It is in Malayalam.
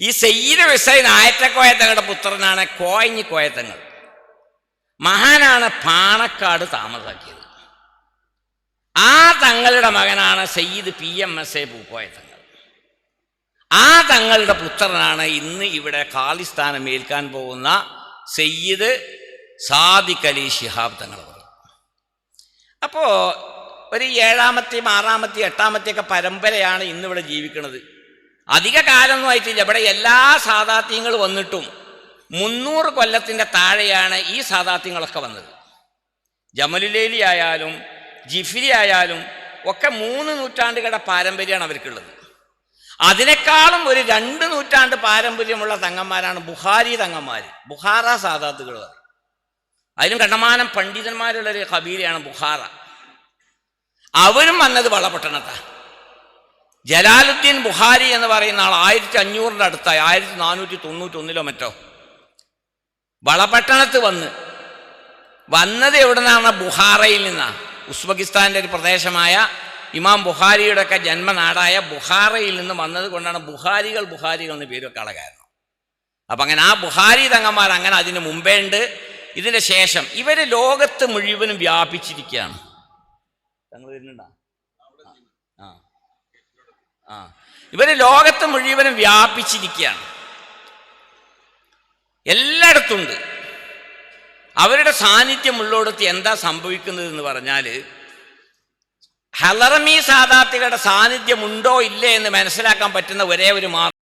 ഈ സയ്യിദ് ഹുസൈൻ ആയത്തക്കോയത്തങ്ങളുടെ പുത്രനാണ് കോയഞ്ഞി കോയത്തങ്ങൾ മഹാനാണ് പാണക്കാട് താമസാക്കിയത്. ആ തങ്ങളുടെ മകനാണ് Sayyid P M S A Pookoyathangal ആ തങ്ങളുടെ പുത്രനാണ് ഇന്ന് ഇവിടെ ഖാലിസ്ഥാനം ഏൽക്കാൻ പോകുന്ന സയ്യിദ് സാദിഖ് അലി ശിഹാബ് തങ്ങൾ അപ്പോൾ ഒരു ഏഴാമത്തെയും ആറാമത്തെയും എട്ടാമത്തെയൊക്കെ പരമ്പരയാണ് ഇന്നിവിടെ ജീവിക്കുന്നത്. അധിക കാലമൊന്നും ആയിട്ടില്ല. ഇവിടെ എല്ലാ സാധാത്യങ്ങൾ വന്നിട്ടും മുന്നൂറ് കൊല്ലത്തിന്റെ താഴെയാണ് ഈ സാധാത്യങ്ങളൊക്കെ വന്നത്. ജമലുലേലി ആയാലും ജിഫിരി ആയാലും ഒക്കെ മൂന്ന് നൂറ്റാണ്ടുകളുടെ പാരമ്പര്യമാണ് അവർക്കുള്ളത്. അതിനേക്കാളും ഒരു രണ്ട് നൂറ്റാണ്ട് പാരമ്പര്യമുള്ള തങ്ങന്മാരാണ് ബുഹാരി തങ്ങന്മാർ ബുഹാറ സാധാത്തുകൾ അതിലും കണ്ടമാനം പണ്ഡിതന്മാരുള്ള ഒരു ബുഹാറ അവരും വന്നത് വളപട്ടണത്താണ്. ജലാലുദ്ദീൻ ബുഹാരി എന്ന് പറയുന്ന ആൾ ആയിരത്തി അഞ്ഞൂറിന്റെ അടുത്തായി ആയിരത്തി നാനൂറ്റി തൊണ്ണൂറ്റി ഒന്നിലോ മറ്റോ. വളപട്ടണത്ത് വന്ന്. വന്നത് എവിടെ നിന്നാണ് ബുഹാറയിൽ നിന്നാണ് ഉസ്ബെക്കിസ്ഥാന്റെ ഒരു പ്രദേശമായ ഇമാം ബുഹാരിയുടെ ഒക്കെ ജന്മനാടായ ബുഹാറയിൽ നിന്ന് വന്നത് കൊണ്ടാണ് ബുഹാരികൾ ബുഹാരികൾ എന്ന് പേര് വെക്കാനുള്ള കാരണം അപ്പം അങ്ങനെ ആ ബുഹാരി തങ്ങന്മാർ അങ്ങനെ അതിന് മുമ്പേ ഉണ്ട്. ഇതിന്റെ ശേഷം ഇവർ ലോകത്ത് മുഴുവനും വ്യാപിച്ചിരിക്കുകയാണ്. തങ്ങൾ വരുന്നുണ്ടോ? ആ. ആ. ഇവർ ലോകത്ത് മുഴുവനും വ്യാപിച്ചിരിക്കുകയാണ്. എല്ലായിടത്തുണ്ട്. അവരുടെ സാന്നിധ്യം ഉള്ളിടത്ത് എന്താ സംഭവിക്കുന്നത് എന്ന് പറഞ്ഞാൽ ഹലറമീ സാദാത്തികളുടെ സാന്നിധ്യമുണ്ടോ ഇല്ലേ എന്ന് മനസ്സിലാക്കാൻ പറ്റുന്ന ഒരേ ഒരു മാർഗം